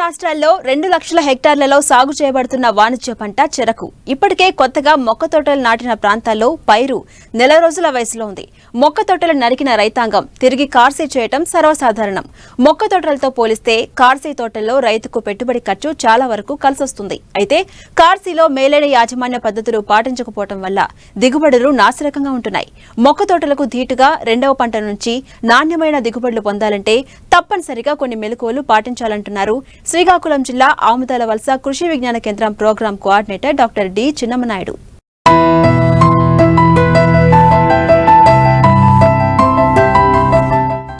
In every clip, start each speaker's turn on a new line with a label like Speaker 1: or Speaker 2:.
Speaker 1: రాష్ట్రాల్లో రెండు లక్షల హెక్టార్లలో సాగు చేయబడుతున్న వాణిజ్య పంట చెరకు. ఇప్పటికే కొత్తగా మొక్క తోటలు నాటిన ప్రాంతాల్లో పైరు నెల రోజుల వయసులో ఉంది. మొక్క తోటలు నరికిన రైతాంగం తిరిగి కార్సీ చేయటం సర్వసాధారణం. మొక్క తోటలతో పోలిస్తే కార్సీ తోటల్లో రైతుకు పెట్టుబడి ఖర్చు చాలా వరకు కలిసొస్తుంది. అయితే కార్సీలో మేలైన యాజమాన్య పద్ధతులు పాటించకపోవటం వల్ల దిగుబడులు నాసిరకంగా ఉంటున్నాయి. మొక్క తోటలకు ధీటుగా రెండవ పంట నుంచి నాణ్యమైన దిగుబడులు పొందాలంటే తప్పనిసరిగా కొన్ని మెలకువలు పాటించాలంటున్నారు శ్రీకాకుళం జిల్లా ఆముదాల వలస కృషి విజ్ఞాన కేంద్రం program coordinator doctor D Chinnamanaidu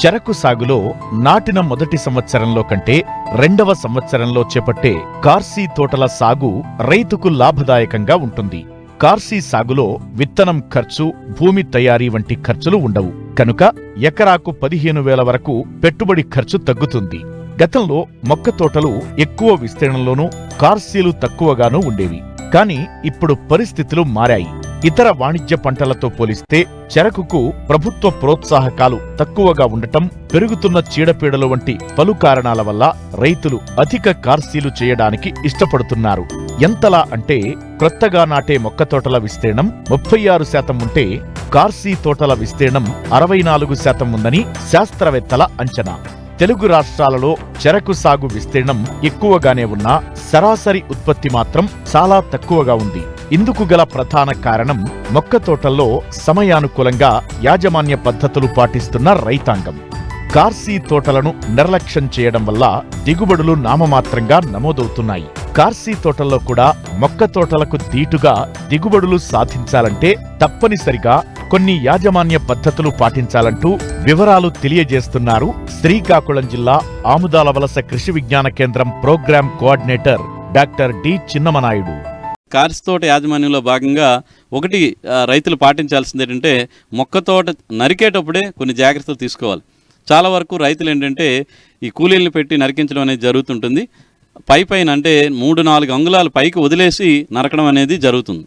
Speaker 2: చెరకు సాగులో నాటిన మొదటి సంవత్సరంలో కంటే రెండవ సంవత్సరంలో చేపట్టే కార్సీ తోటల సాగు రైతుకు లాభదాయకంగా ఉంటుంది. కార్సీ సాగులో విత్తనం ఖర్చు భూమి తయారీ వంటి ఖర్చులు ఉండవు. కనుక ఎకరాకు పదిహేను వేల వరకు పెట్టుబడి ఖర్చు తగ్గుతుంది. గతంలో మొక్క తోటలు ఎక్కువ విస్తీర్ణంలోనూ కార్సీలు తక్కువగానూ ఉండేవి. కానీ ఇప్పుడు పరిస్థితులు మారాయి. ఇతర వాణిజ్య పంటలతో పోలిస్తే చెరకుకు ప్రభుత్వ ప్రోత్సాహకాలు తక్కువగా ఉండటం పెరుగుతున్న చీడపీడలు వంటి పలు కారణాల వల్ల రైతులు అధిక కార్సీలు చేయడానికి ఇష్టపడుతున్నారు. ఎంతలా అంటే క్రొత్తగా నాటే మొక్క తోటల విస్తీర్ణం ముప్పై ఆరు శాతం ఉంటే కార్సీ తోటల విస్తీర్ణం అరవై నాలుగు శాతం ఉందని శాస్త్రవేత్తల అంచనా. తెలుగు రాష్ట్రాలలో చెరకు సాగు విస్తీర్ణం ఎక్కువగానే ఉన్నా సరాసరి ఉత్పత్తి మాత్రం చాలా తక్కువగా ఉంది. ఇందుకు గల ప్రధాన కారణం మొక్క తోటల్లో సమయానుకూలంగా యాజమాన్య పద్ధతులు పాటిస్తున్న రైతాంగం. కార్సీ తోటలను నిర్లక్ష్యం చేయడం వల్ల దిగుబడులు నామమాత్రంగా నమోదవుతున్నాయి. కార్సీ తోటల్లో కూడా మొక్క తోటలకు దీటుగా దిగుబడులు సాధించాలంటే తప్పనిసరిగా కొన్ని యాజమాన్య పద్ధతులు పాటించాలంటూ వివరాలు తెలియజేస్తున్నారు శ్రీకాకుళం జిల్లా ఆముదాల వలస కృషి విజ్ఞాన కేంద్రం program coordinator doctor D Chinnamanaidu.
Speaker 3: Cars తోట యాజమాన్యంలో భాగంగా ఒకటి రైతులు పాటించాల్సింది ఏంటంటే మొక్క తోట నరికేటప్పుడే కొన్ని జాగ్రత్తలు తీసుకోవాలి. చాలా వరకు రైతులు ఏంటంటే ఈ కూలీలను పెట్టి నరికించడం అనేది జరుగుతుంటుంది. పై పైన అంటే మూడు నాలుగు అంగుళాలు పైకి వదిలేసి నరకడం అనేది జరుగుతుంది.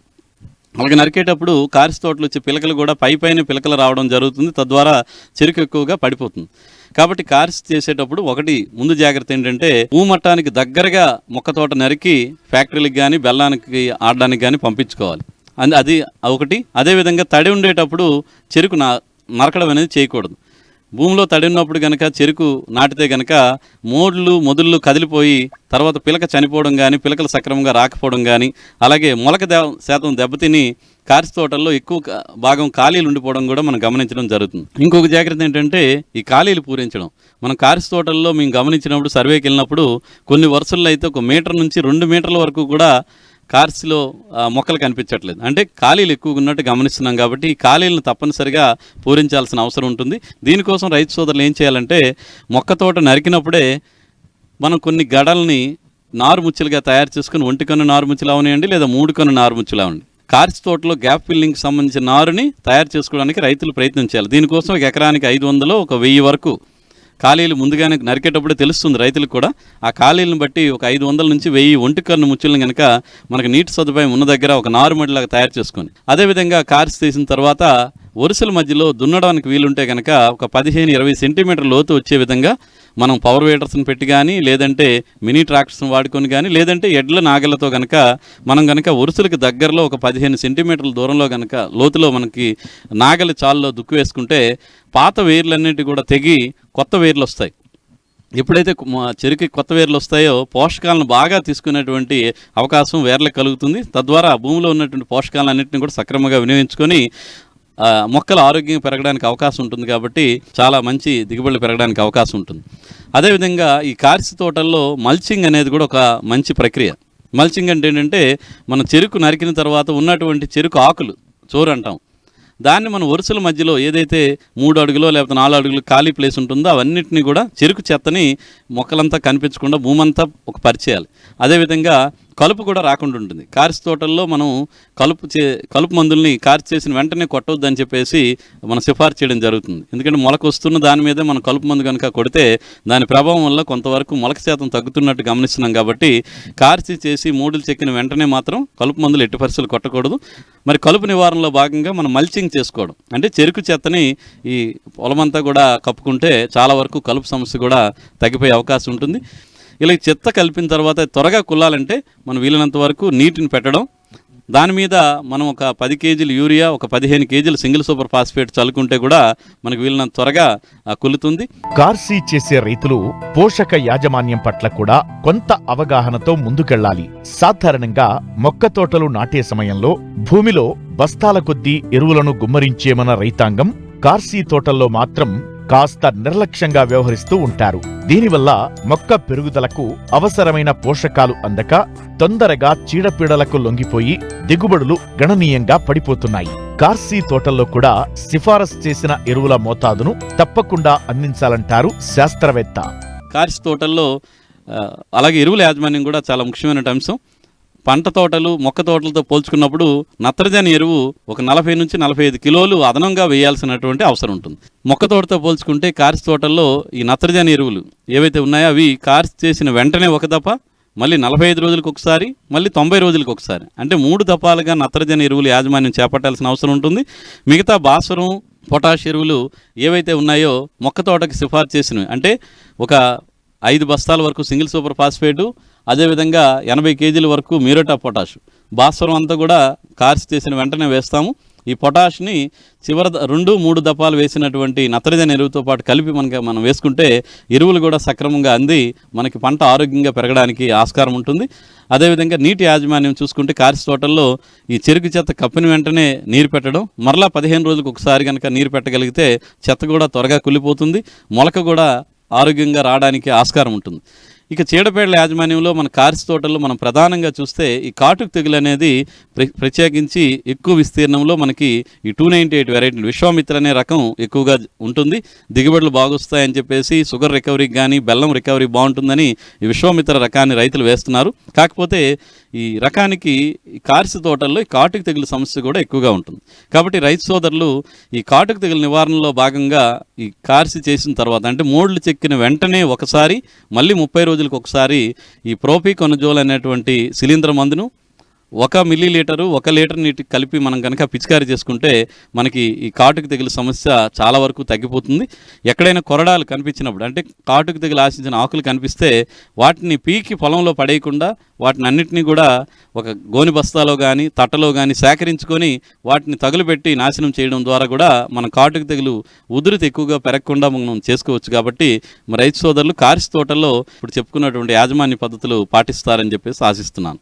Speaker 3: అలాగే నరికేటప్పుడు కారిస్ తోటలు వచ్చే పిలకలు కూడా పై పైన పిలకలు రావడం జరుగుతుంది. తద్వారా చెరుకు ఎక్కువగా పడిపోతుంది. కాబట్టి కారిస్ చేసేటప్పుడు ఒకటి ముందు జాగ్రత్త ఏంటంటే భూమట్టానికి దగ్గరగా మొక్క తోట నరికి ఫ్యాక్టరీలకు కానీ బెల్లానికి ఆడడానికి కానీ పంపించుకోవాలి. అందు అది ఒకటి. అదేవిధంగా తడి ఉండేటప్పుడు చెరుకు నా నరకడం అనేది చేయకూడదు. భూమిలో తడి ఉన్నప్పుడు గనక చెరుకు నాటితే గనక మోడ్లు మొదళ్ళు కదిలిపోయి తర్వాత పిలక చనిపోవడం కానీ పిలకలు సక్రమంగా రాకపోవడం కానీ అలాగే మొలక శాతం దెబ్బతిని కారిస్ తోటల్లో ఎక్కువ భాగం ఖాళీలు ఉండిపోవడం కూడా మనం గమనించడం జరుగుతుంది. ఇంకొక జాగ్రత్త ఏంటంటే ఈ ఖాళీలు పూరించడం. మనం కారిస్ తోటల్లో మేము గమనించినప్పుడు సర్వేకి వెళ్ళినప్పుడు కొన్ని వరుసల్లో అయితే ఒక మీటర్ నుంచి రెండు మీటర్ల వరకు కూడా కార్స్లో మొక్కలు కనిపించట్లేదు. అంటే ఖాళీలు ఎక్కువగా ఉన్నట్టు గమనిస్తున్నాం కాబట్టి ఈ ఖాళీలను తప్పనిసరిగా పూరించాల్సిన అవసరం ఉంటుంది. దీనికోసం రైతు సోదరులు ఏం చేయాలంటే మొక్క తోట నరికినప్పుడే మనం కొన్ని గడల్ని నారుముచ్చులుగా తయారు చేసుకుని ఒంటి కన్ను నారుముచ్చులు అవనివ్వండి లేదా మూడు కన్ను నారుముచ్చులు అవండి కార్స్ తోటలో గ్యాప్ ఫిల్లింగ్కి సంబంధించిన నారుని తయారు చేసుకోవడానికి రైతులు ప్రయత్నం చేయాలి. దీనికోసం ఒక ఎకరానికి ఐదు వందలు ఒక వెయ్యి వరకు ఖాళీలు ముందుగానే నరికేటప్పుడే తెలుస్తుంది రైతులకు కూడా. ఆ ఖాళీలను బట్టి ఒక ఐదు వందల నుంచి వెయ్యి ఒంటి కన్ను ముచ్చులను కనుక మనకు నీటి సదుపాయం ఉన్న దగ్గర ఒక నారుమడిలాగా తయారు చేసుకొని. అదేవిధంగా కార్స్ తీసిన తర్వాత వరుసల మధ్యలో దున్నడానికి వీలుంటే కనుక ఒక పదిహేను ఇరవై సెంటీమీటర్ లోతు వచ్చే విధంగా మనం పవర్ వేటర్స్ని పెట్టి కానీ లేదంటే మినీ ట్రాక్టర్స్ని వాడుకొని కానీ లేదంటే ఎడ్ల నాగలతో కనుక మనం కనుక వరుసలకు దగ్గరలో ఒక పదిహేను సెంటీమీటర్ల దూరంలో కనుక లోతులో మనకి నాగలి చాల్లో దుక్కు వేసుకుంటే పాత వేర్లన్నిటి కూడా తెగి కొత్త వేర్లు వస్తాయి. ఎప్పుడైతే మా చెరుకు కొత్త వేర్లు వస్తాయో పోషకాలను బాగా తీసుకునేటువంటి అవకాశం వేర్లకు కలుగుతుంది. తద్వారా భూమిలో ఉన్నటువంటి పోషకాలన్నింటినీ కూడా సక్రమంగా వినియోగించుకొని మొక్కల ఆరోగ్యం పెరగడానికి అవకాశం ఉంటుంది కాబట్టి చాలా మంచి దిగుబడులు పెరగడానికి అవకాశం ఉంటుంది. అదేవిధంగా ఈ కార్సి తోటల్లో మల్చింగ్ అనేది కూడా ఒక మంచి ప్రక్రియ. మల్చింగ్ అంటే ఏంటంటే మన చెరుకు నరికిన తర్వాత ఉన్నటువంటి చెరుకు ఆకులు చోరు అంటాం. దాన్ని మన వరుసల మధ్యలో ఏదైతే మూడు అడుగులో లేకపోతే నాలుగు అడుగులు ఖాళీ ప్లేస్ ఉంటుందో అవన్నింటినీ కూడా చెరుకు చెత్తని మొక్కలంతా కనిపించకుండా భూమంతా ఒక పరిచేయాలి. అదేవిధంగా కలుపు కూడా రాకుండా ఉంటుంది. కార్స్ తోటల్లో మనం కలుపు చే కలుపు మందుల్ని కార్స్ చేసిన వెంటనే కొట్టవద్దని చెప్పేసి మనం సిఫార్సు చేయడం జరుగుతుంది. ఎందుకంటే మొలక వస్తున్న దాని మీదే మనం కలుపు మందు కనుక కొడితే దాని ప్రభావం వల్ల కొంతవరకు మొలక శాతం తగ్గుతున్నట్టు గమనిస్తున్నాం కాబట్టి కార్సి చేసి మూడులు చెక్కిన వెంటనే మాత్రం కలుపు మందులు ఎట్టి పరిస్థితులు కొట్టకూడదు. మరి కలుపు నివారణలో భాగంగా మనం మల్చింగ్ చేసుకోవడం. అంటే చెరుకు చెత్తని ఈ పొలమంతా కూడా కప్పుకుంటే చాలా వరకు కలుపు సమస్య కూడా తగ్గిపోయే అవకాశం ఉంటుంది. ఇలా చెత్త కలిపిన తర్వాత త్వరగా కుల్లాలంటే మనం వీలైనంత వరకు నీటిని పెట్టడం. దాని మీద మనం ఒక పది కేజీలు యూరియా ఒక పదిహేను కేజీలు సింగిల్ సూపర్ ఫాస్ఫేట్ చల్లుకుంటే కూడా మనకు వీలైనంత త్వరగా కుల్లుతుంది.
Speaker 2: కార్సీ చేసే రైతులు పోషక యాజమాన్యం పట్ల కూడా కొంత అవగాహనతో ముందుకెళ్ళాలి సాధారణంగా మొక్క తోటలు నాటే సమయంలో భూమిలో బస్తాల కొద్దీ ఎరువులను గుమ్మరించేమన్న రైతాంగం కార్సీ తోటల్లో మాత్రం కాస్త నిర్లక్ష్యంగా వ్యవహరిస్తూ ఉంటారు. దీనివల్ల మొక్క పెరుగుదలకు అవసరమైన పోషకాలు అందక తొందరగా చీడపీడలకు లొంగిపోయి దిగుబడులు గణనీయంగా పడిపోతున్నాయి. కార్సీ తోటల్లో కూడా సిఫారసు చేసిన ఎరువుల మోతాదును తప్పకుండా అందించాలంటారు శాస్త్రవేత్త.
Speaker 3: కార్సీ తోటల్లో అలాగే ఎరువుల యాజమాన్యం కూడా చాలా ముఖ్యమైన అంశం. పంట తోటలు మొక్క తోటలతో పోల్చుకున్నప్పుడు నత్రజని ఎరువు ఒక నలభై నుంచి నలభై ఐదు కిలోలు అదనంగా వేయాల్సినటువంటి అవసరం ఉంటుంది. మొక్క తోటతో పోల్చుకుంటే కార్స్ తోటల్లో ఈ నత్రజని ఎరువులు ఏవైతే ఉన్నాయో అవి కార్స్ చేసిన వెంటనే ఒక దఫ మళ్ళీ నలభై ఐదు రోజులకు ఒకసారి మళ్ళీ తొంభై రోజులకు ఒకసారి. అంటే మూడు దపాలుగా నత్రజని ఎరువులు యాజమాన్యం చేపట్టాల్సిన అవసరం ఉంటుంది. మిగతా భాస్వరం పొటాష్ ఎరువులు ఏవైతే ఉన్నాయో మొక్క తోటకి సిఫార్సు చేసినవి. అంటే ఒక ఐదు బస్తాల వరకు సింగిల్ సూపర్ ఫాస్ఫేటు అదేవిధంగా ఎనభై కేజీల వరకు మ్యూరేటా పొటాష్. భాస్వరం అంతా కూడా కార్చి తీసిన వెంటనే వేస్తాము. ఈ పొటాష్ని చివరి రెండు మూడు దపాలు వేసినటువంటి నత్రజని ఎరువుతో పాటు కలిపి మనకి మనం వేసుకుంటే ఎరువులు కూడా సక్రమంగా అంది మనకి పంట ఆరోగ్యంగా పెరగడానికి ఆస్కారం ఉంటుంది. అదేవిధంగా నీటి యాజమాన్యం చూసుకుంటే కార్స్ తోటల్లో ఈ చెరుకు చెత్త కప్పిన వెంటనే నీరు పెట్టడం మరలా పదిహేను రోజులకు ఒకసారి కనుక నీరు పెట్టగలిగితే చెత్త కూడా త్వరగా కుళ్ళిపోతుంది. మొలక కూడా ఆరోగ్యంగా రావడానికి ఆస్కారం ఉంటుంది. ఇక చీడపేడల యాజమాన్యంలో మన కార్స్ తోటల్లో మనం ప్రధానంగా చూస్తే ఈ కాటుకు తెగులు అనేది ప్ర- ప్రత్యేకించి ఎక్కువ విస్తీర్ణంలో మనకి ఈ two ninety eight variety Vishwamitra అనే రకం ఎక్కువగా ఉంటుంది. దిగుబడులు బాగొస్తాయని చెప్పేసి షుగర్ రికవరీకి కానీ బెల్లం రికవరీ బాగుంటుందని ఈ విశ్వామిత్ర రకాన్ని రైతులు వేస్తున్నారు. కాకపోతే ఈ రకానికి ఈ కార్స్ తోటల్లో ఈ కాటుకు తెగులు సమస్య కూడా ఎక్కువగా ఉంటుంది. కాబట్టి రైతు సోదరులు ఈ కాటుకు తెగులు నివారణలో భాగంగా ఈ కార్సి చేసిన తర్వాత అంటే మోడ్లు చెక్కిన వెంటనే ఒకసారి మళ్ళీ ముప్పై రోజులకు ఒకసారి ఈ ప్రోపీ కొనజోల్ అనేటువంటి శిలీంద్ర మందును ఒక మిల్లీ లీటరు ఒక లీటర్ నీటి కలిపి మనం కనుక పిచికారీ చేసుకుంటే మనకి ఈ కాటుకు తెగులు సమస్య చాలా వరకు తగ్గిపోతుంది. ఎక్కడైనా కొరడాలు కనిపించినప్పుడు అంటే కాటుకు తెగులు ఆశించిన ఆకులు కనిపిస్తే వాటిని పీకి పొలంలో పడేయకుండా వాటిని అన్నిటినీ కూడా ఒక గోని బస్తాలో కానీ తట్టలో కానీ సేకరించుకొని వాటిని తగులుపెట్టి నాశనం చేయడం ద్వారా కూడా మన కాటుకు తెగులు ఉధృతి ఎక్కువగా పెరగకుండా మనం చేసుకోవచ్చు కాబట్టి రైతు సోదరులు కారిస్ తోటల్లో ఇప్పుడు చెప్పుకున్నటువంటి యాజమాన్య పద్ధతులు పాటిస్తారని చెప్పేసి ఆశిస్తున్నాను.